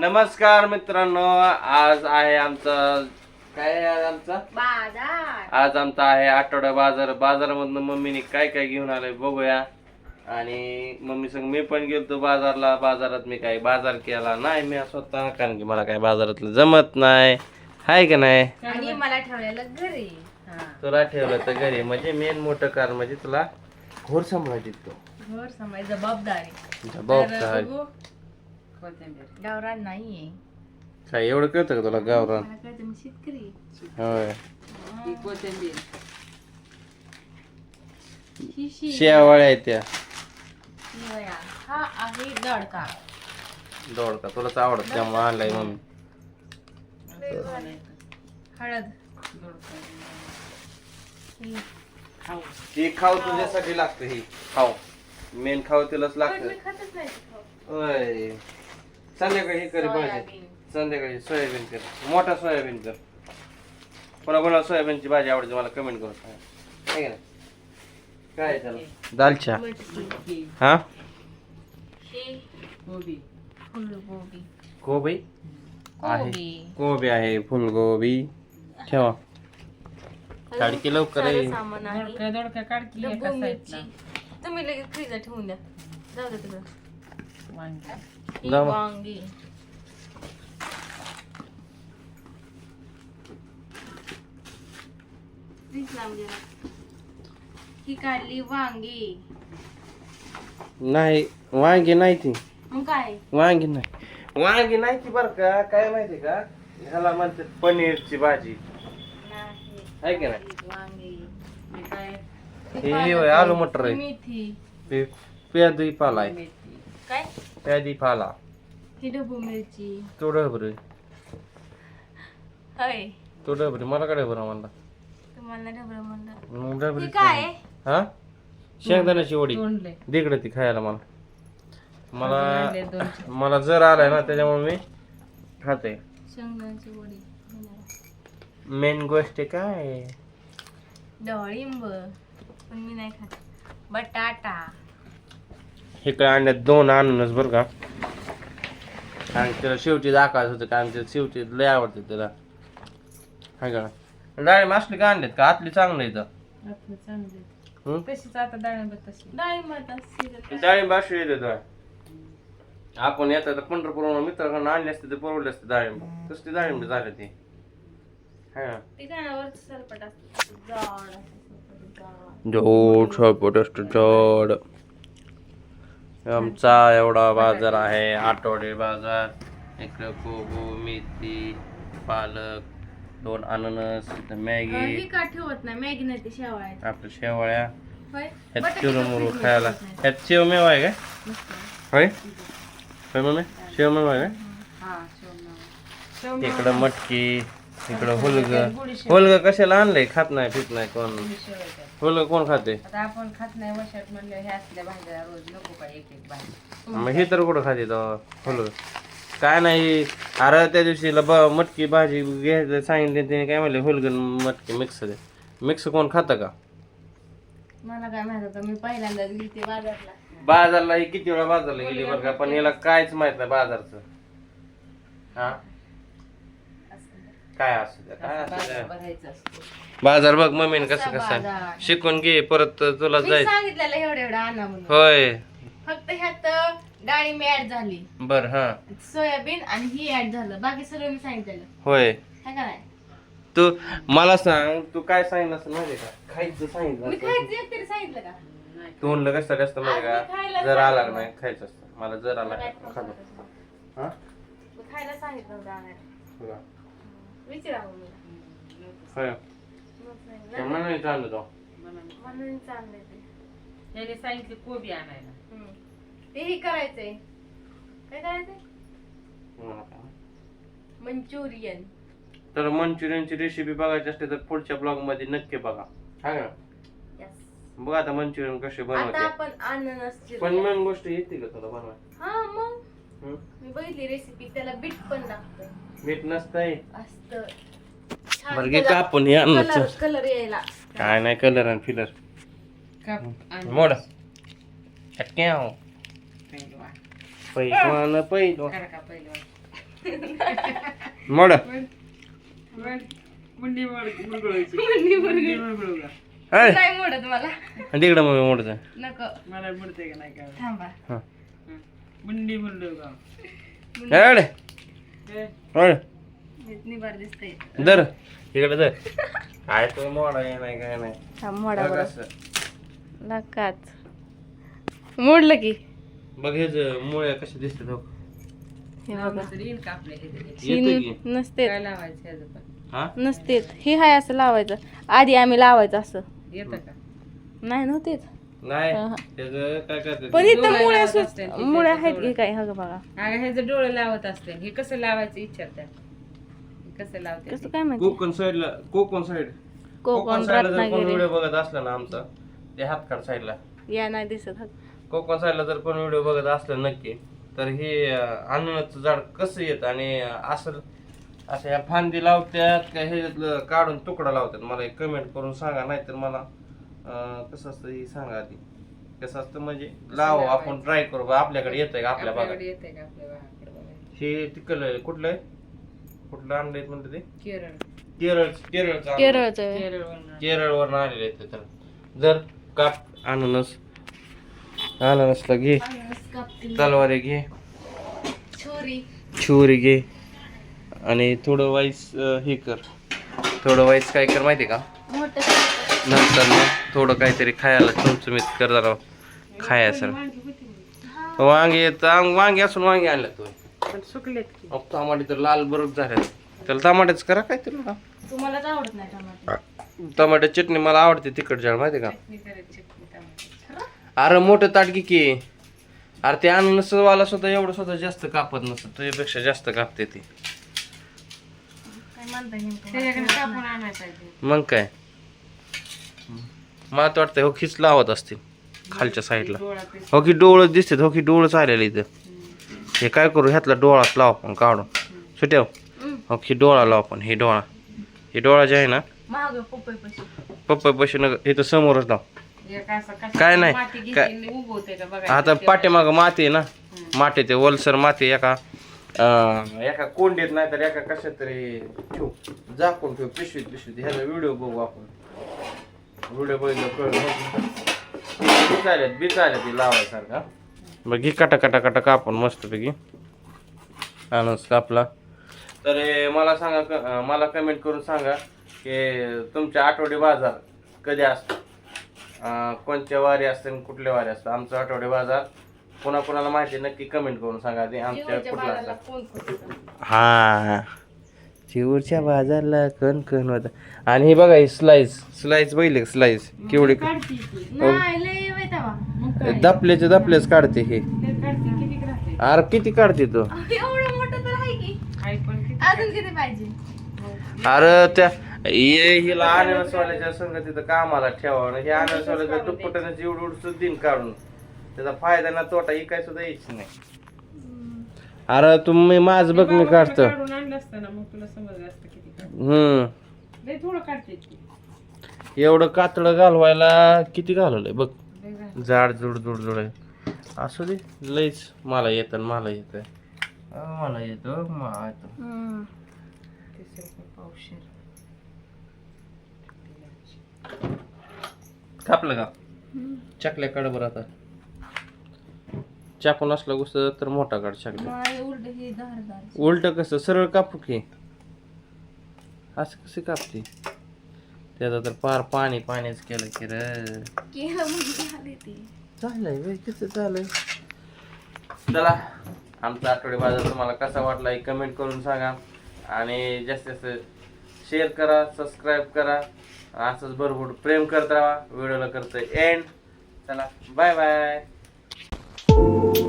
नमस्कार मित्रांनो आज आहे आमचा काय आहे आज आमचा? बाजार. आज आमचा आहे आठवडा बाजार. बाजारामधनं मम्मीने काय काय घेऊन आलंय बघूया. आणि मम्मी संग मी पण गेलतो बाजारला. बाजारात मी काही बाजार केला नाही मी स्वतः कारण की मला काय बाजारातलं जमत नाही. हाय का नाही? आणि मला ठेवलेलं घरी. तुला ठेवलं तर घरी. म्हणजे मेन मोठं कारण म्हणजे तुला घोर सांभाळायची तो घर समाय जबाबदारी. जबाबदारी गावरान नाहीये काय एवढं कळतं का तुला गावरान? मला कळतं मी शेतकरी होय. ही शी शेवाळ्या आहेत त्या. शिवया. हा आहे दडका. दोडका तुलाच आवडत त्यामुळे आणलाय मम्मी हळद. ही. ही खाऊ तुझ्यासाठी लागतं ही. खाऊ. मेन खाऊ तिलाच पण लागतं. मी खातच नाही ते खाऊ. होय. संध्याकाळी हे करी भाजी. सोयाबीन. संध्याकाळी सोयाबीन कर. मोठा सोयाबीन कर. कोणा कोणाला सोयाबीनची भाजी आवडते मला कमेंट करून सांगा. है का नाही? काय त्याला? दालच्या हा? फुलगोबी. कोबी आहे. कोबी. कोबी आहे फुलगोबी. ठेवा. काडकी लवकर सारं सामान आहे. दोडका एका साईडला. तुम्ही लगेच फ्रीजला ठेवून द्या. जाऊ तिकडं वांगी. ही. वांगी. लावून. ही काढली वांगी. नाही वांगी नाही ती. मग काय? वांगी नाही. वांगी नाही ती बरं का? काय माहिती का? ह्याला म्हणतात पनीरची भाजी. नाही. आहे की नाही? वांगी. हे काय? हे हे होय, आलू मटर आहे. मेथी. पाला आहे. मेथी. काय? प्यादी पाला ही ढबू मिरची तो डबरे होय तो डबरे मला काय डबरा म्हणला तुम्हाला ढबळ म्हणलं मग ही डबरी काय आहे? हा शेंगदाण्याची वडी तोंडले दिकडं ती खायला मला मला मला जर आलाय ना त्याच्यामुळे मी खाते शेंगदाण्याची वडी मेन गोष्ट काय आहे? डाळिंब पण मी नाही खात बटाटा इकडे आणल्यात दोन आणूनच बरं का. आणि त्याला शेवटी दाखवायचं होतं कारण त्याला शेवटी लय आवडते त्याला. हाय का? डाळिंब असली का आणलेत का? आतली चांगलं येतं आपलं चांगले हं? तशीच आता डाळिंब तशी. डाळिंब आता शिजत आहे. डाळिंब अशी येते तर आपण येतात तर पंढरपूर मित्राकडून आणले असते ते परवडले असते डाळिंब. कसली डाळिंब झाले ते? हा ते गाण्यावर सरपट असतं. जाड असतं सरपट, जाड. जोड सरपट असतो जोड. आमचा एवढा बाजार आहे आठवडे बाजार इकडं कोबू मेथी पालक दोन अननस मॅगी. का ठेवत नाही? मॅगी नाही ते शेवाळ्या आपल्या शेवळ्या. होय? ह्यात चिरुमुरू खायला. ह्यात शेवमेव आहे काय. मस्त. होय? होय मम्मी? शेवमेव आहे काय? हा शेवणा इकडं मटकी. इकडं हुलग. हुलग कशाला आणलंय? खात नाही पित नाही कोण. हुलग कोण खाते? आता आपण खात नाही म्हणलं हे असल्या भाज्या रोज नको का एक एक भाजी मग हे तर कुठं खाते तो? हुलग. काय नाही अरे त्या दिवशी ब मटकी भाजी घ्यायचं सांगितले त्याने काय म्हणले हुलगन मटकी मिक्स दे. मिक्स कोण खातं का? मला काय माहीत होतं मी पहिल्यांदाच गेली ते बाजारला. बाजारला ही किती वेळा बाजारला गेली बरं का? पण याला कायच माहीत नाही बाजारचं. हा? काय असं ते, काय असं? भरायचं असतो. बाजार बघ मम्मीने कसं कसा कसं. आहे. बाजार? शिकून घे परत तुला मी जायचं. सांगितलेलं एवढं एवढं आणा म्हणून. होय. फक्त ह्यात डाळिंब ऍड झाली. बर हा. सोयाबीन आणि ही ऍड झालं. बाकी सगळं मी सांगितलेलं. होय. है तू मला सांग तू काय सांगितलं असं माहिती का? खायचं सांगितलं मी असतं. खायचं एक तरी सांगितलं का? तू म्हणलं कसं असतं माहिती आज मी का? खायला जर आला सांगितलं. नाही खायचं असतं. मला जर आला खातो. हा? खायला सांगितलं होतं आणायला. बघा. विचारा मग नाही. ते तो. म्हणून ते. त्याने सांगितले कोबी आणायला. हम्म. तेही करायचंय. काय करायचंय? मला काय माहीत. मंचुरियन. तर मंचुरियनची रेसिपी बघायची असते तर पुढच्या ब्लॉगमध्ये नक्की बघा. हा यस बघ आता मंचुरियन कसे आता बनवते. आपण अननस पण मेन गोष्ट येते का तुला बनवाय हा मग. मी बघितली रेसिपी त्याला बीट पण लागतं मीठ नसतंय. असतं. बरं घे कापून हे अन्नाचं. कलर कलर यायला. काय नाही कलर आणि फिलर काप आणि मोड. टक्क्याव पहिलवान पैलवान. पैलवान करा का पहिलवान मोड. मुंडी मुरगळायची नाही मोडत मला. तिकडं मग मोडत नको. मला मुडते का नाही काय? थांबा. मुंडी का हड दर. इकडे दर. काय तो मोडा हे नाही काय नाही. मोडा बरं. नकाच. मोडलं की. बघ हेच मुळे कसे दिसते हे बघा. येतं की ही नसते काय लावायचं ह्याचं पण? हा? नसते हे हाय असं लावायचं. आधी आम्ही लावायचं असं. येतं का? नाही नव्हतेच नाही हा, हा. त्याच काय करते पण इथं डोळे मुळे लावत असं मुळे आहेत. की काय हा बघा. अगं ह्याचं डोळे लावत असते हे कसं लावायचं विचारतात हे कसं लावते कसं काय माहिती? कोकण साईडला कोकण साईड कोकण साईडला जर कोण रत्नागिरी. व्हिडिओ बघत असला ना आमचा ते हातकाड साईडला या नाही दिसत कोकण साईडला जर कोण व्हिडिओ बघत असलं नक्की तर हे अननसचं झाड कसं येत आणि असं असं ह्या फांदी लावत्यात का ह्याच्यातलं काढून तुकडा लावतात मला एक कमेंट करून सांगा नाहीतर मला कसं असतं हे सांगा आधी. कसं असतं म्हणजे लाव आपण ट्राय करू बा, आपल्याकडे येतंय का आपल्या भागात? आपल्याकडे येते का आपल्या भागाकडे बघायला? हे तिकडलं कुठलं आहे? कुठलं आणलंय म्हणतं ते? केरळ. केरळ केरळचं आणलंय. केरळचं केरळ केरळवरून. आलेले आहेत ते तर. जर काप अननस अननसला घे. तलवारी घे. छोरी. छुरी घे. आणि थोडं वाईस हे कर. थोडं वाईस काय कर माहिती का? मोठं नंतर मग थोडं काहीतरी खायला चमचमीत कर जरा खाया सर वांगे येतं वांगे असून वांगे आणलं तू पण सुकलेत टमाटे तर लाल बरोबर झाले त्याला टमाट्याच करा काहीतरी. ना तुम्हालाच आवडत नाही टमाटे. टमाटे चटणी मला आवडते तिखट झाड माहिती का? अरे मोठं ताट घे की. अरे ते अननस वाला सुद्धा एवढं सुद्धा जास्त कापत नसतं. तुझ्यापेक्षा जास्त कापते ती. मग काय? मला तर वाटतं हो खिच लावत असतील खालच्या साईडला. हो की डोळं दिसते हो की डोळं चालेल इथं. हे काय करू ह्यातला डोळाच लाव आपण काढून. सुट्याव हो. की डोळा लाव आपण हे डोळा. हे डोळा जे आहे ना पप्पा पैसे न इथं समोरच लाव. काय नाही, काय- आता पाठीमागं माती आहे ना. माती ते वलसर माती एका एका कोंडीत नाही तर एका कशात तरी ठेवू. झाकून ठेवू पिशवीत पिशवीत. ह्याचा व्हिडिओ बघू आपण. व्हिडिओ बघितलं कळलं. बी चालेल बी चालेल ती लावायसारखा बघ घे काटा काटा काटा कापून मस्तपैकी आणस कापला. तर हे मला सांगा क- मला कमेंट करून सांगा की तुमच्या आठवडे बाजार कधी असतो अं, कोणत्या वारी असते आणि कुठल्या वारी असतं आमचं आठवडे बाजार कोणा कोणाला माहिती नक्की कमेंट करून सांगा ते आमच्या कुठला बाळाला असतं कोण कुठं हा. चिवरच्या बाजारला कण कण होता. आणि हे बघा ही स्लाइस स्लाइस बघितले स्लाइस केवढे दपल्याचे दपलेच काढते हे. अरे किती काढते? तो? एवढं मोठं तर आहे की. आई पण किती अजून किती पाहिजे? अरे त्या ये हिला आनंदवाल्याच्या संघ तिथं कामाला ठेवा हे आनंदवाल्याचं दुप्पटानं जेवढं उडचं दिन काढून. त्याचा फायदा ना तोटा ही काय सुद्धा यायची नाही. अरे तुम्ही माझ बघ मी काढतो. काढून आणलं असतं ना मग तुला समजलं असतं किती काढ हम्म. लय थोडं काढते ती. एवढं कातडं घालवायला किती घालवलंय बघ. लय झालं. जाड जुड जुड जुड. आहे असू दे लईच मला येतं मला येतं मला येतं मला येतं. हम्म. तीस रुपये पावशेर. कापलं का? चकल्या काढ बरं आता. चाकून असला गोष्ट तर मोठा काढ नाही उलट कसं? सरळ कापू की. असं कसं कापते? त्याचं तर पार पाणी पाणीच केलं की र. म्हणजे झालंय बाई कसं झालंय? चला आमचा आठवडे बाजार तुम्हाला कसा वाटला हे कमेंट करून सांगा. आणि जास्तीत जास्त शेअर करा सबस्क्राईब करा. असंच भरपूर प्रेम करत राहा. व्हिडिओला करतोय एंड चला बाय बाय thank you